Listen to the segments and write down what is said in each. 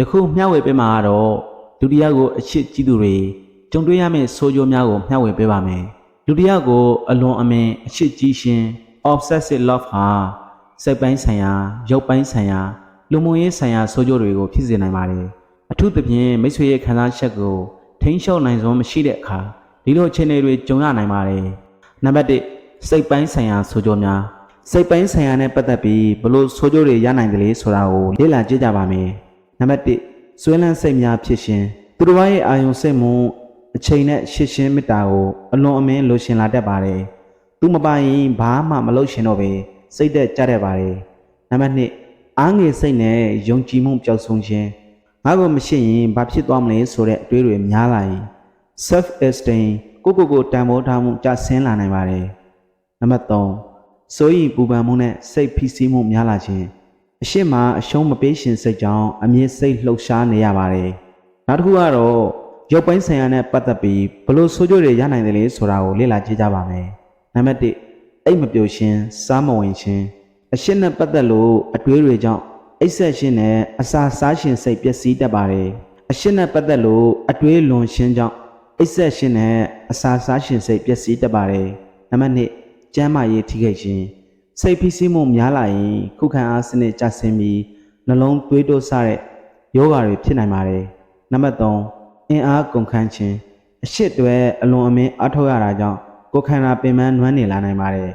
ယခုမျှဝေပေးမှာကတော့လူတစ်ယောက်ကိုအချစ်ကြီးသူတွေကြုံတွေ့ရမယ့်ဆိုးကျိုးများကိုမျှဝေပေးပါမယ်လူတစ်ယောက်ကိုအလွန်အမင်းအချစ်ကြီးရှင် obsessive love ဟာစိတ်ပိုင်းဆိုင်ရာရုပ်ပိုင်းဆိုင်ရာလူမှုရေးဆိုင်ရာဆိုးကျိုးတွေကိုဖြစ်စေနိုင်ပါတယ်အထူးသဖြင့်မိတ်ဆွေရဲ့ခံစားချက်ကိုထိန်းချုပ်နိုင်စွမ်းမရှိတဲ့အခါဒီလိုအခြေအနေတွေကြုံရနိုင်ပါတယ်နံပါတ်1စိတ်ပိုင်းဆိုင်ရာဆိုးကျိုးများစိတ်ပိုင်းဆိုင်ရာနဲ့ပတ်သက်ပြီးဘလို့ဆိုးကျိုးတွေရနိုင်တယ်လဲဆိုတာကိုလေ့လာကြည့်ကြပါမယ် နံပါတ်1ဆွေးလန်းစိတ်များဖြစ်ရှင်သူတို့ရဲ့အာယုံစိတ်မှုအချိန်နဲ့ရှစ်ရှင်းမေတ္တာကိုအလွန်အမင်းလိုရှင်လာတတ်ပါတယ်သူမပိုင်ရင်ဘာမှမလုပ်ရှင်တော့ပဲစိတ်သက်ကြတတ်ပါတယ်နံပါတ်2အားငယ်စိတ်နဲ့ယုံကြည်မှုပျောက်ဆုံးခြင်းငါ့ကိုမရှိရင်ဘာဖြစ်သွားမလဲဆိုတဲ့အတွေးတွေများလာရင် self esteem ကိုယ့်ကိုယ်ကိုတန်ဖိုးထားမှုကျဆင်းလာနိုင်ပါတယ်နံပါတ်3စိုးရိမ်ပူပန်မှုနဲ့စိတ်ဖိစီးမှုများလာခြင်း အရှိမအရှုံးမပေးရှင်စိတ်ကြောင့်အမြင့်စိတ်လှုပ်ရှားနေရပါတယ်နောက်တစ်ခုကတော့ရုပ်ပိုင်းဆိုင်ရာနဲ့ပတ်သက်ပြီးဘလို့ဆိုးကျိုးတွေရနိုင်တယ်လဲဆိုတာကိုလေ့လာကြည့်ကြပါမယ်နံပါတ်1အိတ်မပြိုခြင်းစားမဝင်ခြင်းအရှင်းနဲ့ပတ်သက်လို့အတွေးတွေကြောင့်အိတ်ဆက်ရှင်နဲ့အစာစားရှင်စိတ်ပျက်စီးတတ်ပါတယ်အရှင်းနဲ့ပတ်သက်လို့အတွေးလွန်ခြင်းကြောင့်အိတ်ဆက်ရှင်နဲ့အစာစားရှင်စိတ်ပျက်စီးတတ်ပါတယ်နံပါတ်2ကျန်းမာရေးထိခိုက်ခြင်း စိတ်ဖိစီးမှုများလာရင်ခုခံအားစနစ်ကျဆင်းပြီးနှလုံးသွေးတိုးစတဲ့ယောဂါတွေဖြစ်နိုင်ပါတယ်နံပါတ်3အင်အားကုန်ခန်းခြင်းအရှစ်တွေအလွန်အမင်းအထောက်ရတာကြောင့်ကိုယ်ခန္ဓာပင်ပန်းနွမ်းနေလာနိုင်ပါတယ်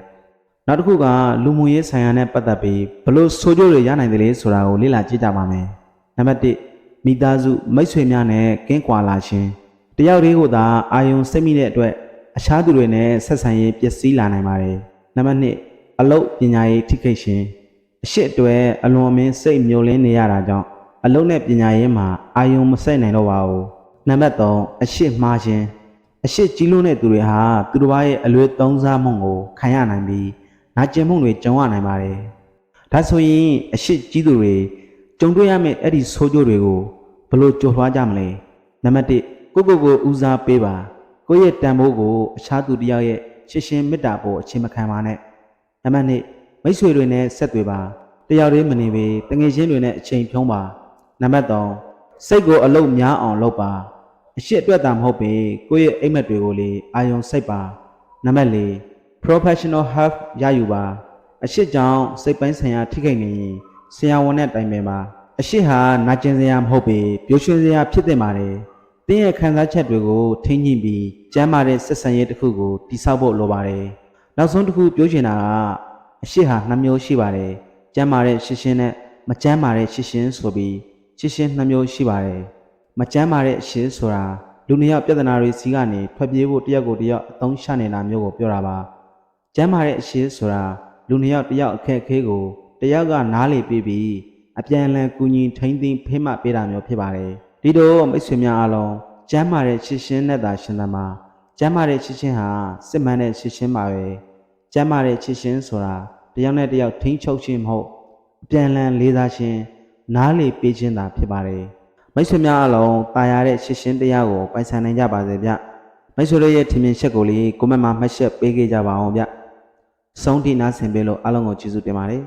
နောက်တစ်ခုကလူမှုရေးဆိုင်ရာနဲ့ပတ်သက်ပြီးဘလို့ဆိုးကျိုးတွေရနိုင်တယ်လဲဆိုတာကိုလေ့လာကြည့်ကြပါမယ်နံပါတ်1မိသားစုမိတ်ဆွေများနဲ့ကင်းကွာလာခြင်းတယောက်တည်းကိုသာအာယုံစိတ်မိတဲ့အတွက်အခြားသူတွေနဲ့ဆက်ဆံရေးပျက်စီးလာနိုင်ပါတယ်နံပါတ်2 အလုတ်ပညာရေးထိခိုက်ခြင်းအရှစ်တွေအလွန်အမင်းစိတ်မျောလင်းနေရတာကြောင့်အလုတ်နဲ့ပညာရေးမှာအာယုံမဆက်နိုင်တော့ပါဘူးနံပါတ်3အရှစ်မှားခြင်းအရှစ်ကြီးလွန်းတဲ့သူတွေဟာသူတို့ရဲ့အလွဲသုံးစားမှုကိုခံရနိုင်ပြီးနာကျင်မှုတွေကြုံရနိုင်ပါတယ်ဒါဆိုရင်အရှစ်ကြီးသူတွေကြုံတွေ့ရမယ့်အဲ့ဒီဆိုးကျိုးတွေကိုဘယ်လိုကျော်လွှားကြမလဲနံပါတ်1ကိုယ့်ကိုယ်ကိုဦးစားပေးပါကိုယ့်ရဲ့တန်ဖိုးကိုအခြားသူတစ်ယောက်ရဲ့ရှင်းရှင်းမေတ္တာပေါ်အချင်းမခံပါနဲ့ နံပါတ်2မိတ်ဆွေတွေနဲ့ဆက်သွယ်ပါတယောက်တည်းမနေပေတငယ်ချင်းတွေနဲ့အချိန်ဖြုံးပါနံပါတ်3စိတ်ကိုအလုတ်များအောင်လုပ်ပါအရှိအတွက်သာမဟုတ်ပေကိုယ့်ရဲ့အိမ်မက်တွေကိုလေအာယုံစိတ်ပါနံပါတ်4 professional help ရယူပါအရှိကြောင့်စိတ်ပိုင်းဆိုင်ရာထိခိုက်နေရင်ဆရာဝန်နဲ့တိုင်ပင်ပါအရှိဟာနာကျင်စရာမဟုတ်ပေပျော်ရွှင်စရာဖြစ်တင်ပါတယ်တင်းရဲ့ခံစားချက်တွေကိုထိန်းညှိပြီးကျမ်းမာတဲ့ဆက်ဆံရေးတစ်ခုကိုတည်ဆောက်ဖို့လိုပါတယ် နောက်ဆုံးတစ်ခုပြောချင်တာကအရှိဟာနှမျိုးရှိပါတယ်ကျမ်းမာတဲ့ရှင်းရှင်းနဲ့မကျမ်းမာတဲ့ရှင်းရှင်းဆိုပြီးရှင်းရှင်းနှမျိုးရှိပါတယ်မကျမ်းမာတဲ့အရှိဆိုတာလူနှစ်ယောက်ပြဿနာတွေစီကနေထွက်ပြေးဖို့တယောက်ကိုတယောက်အသုံးချနေတာမျိုးကိုပြောတာပါကျမ်းမာတဲ့အရှိဆိုတာလူနှစ်ယောက်တယောက်အခက်အခဲကိုတယောက်ကနားလေပြီးပြီးအပြန်အလှန်ကူညီထိန်းသိမ်းဖေးမှပေးတာမျိုးဖြစ်ပါတယ်ဒီတော့မိတ်ဆွေများအားလုံးကျမ်းမာတဲ့ရှင်းရှင်းနဲ့သာရှင်သမှာ ကျမ်းမာတဲ့ရှင်းရှင်းဟာစစ်မှန်တဲ့ရှင်းရှင်းပါပဲကျမ်းမာတဲ့ရှင်းရှင်းဆိုတာတယောက်နဲ့တယောက်ထိန်းချုပ်ခြင်းမဟုတ်အပြန်အလှန်လေးစားခြင်းနားလေပေးခြင်းသာဖြစ်ပါတယ်မိတ်ဆွေများအားလုံးတာယာတဲ့ရှင်းရှင်းတရားကိုပိုင်ဆိုင်နိုင်ကြပါစေဗျမိတ်ဆွေတို့ရဲ့ထင်မြင်ချက်ကိုလေးကိုမမမှတ်ချက်ပေးခဲ့ကြပါအောင်ဗျဆုံးထိနားဆင်ပေးလို့အားလုံးကိုကျေးဇူးတင်ပါတယ်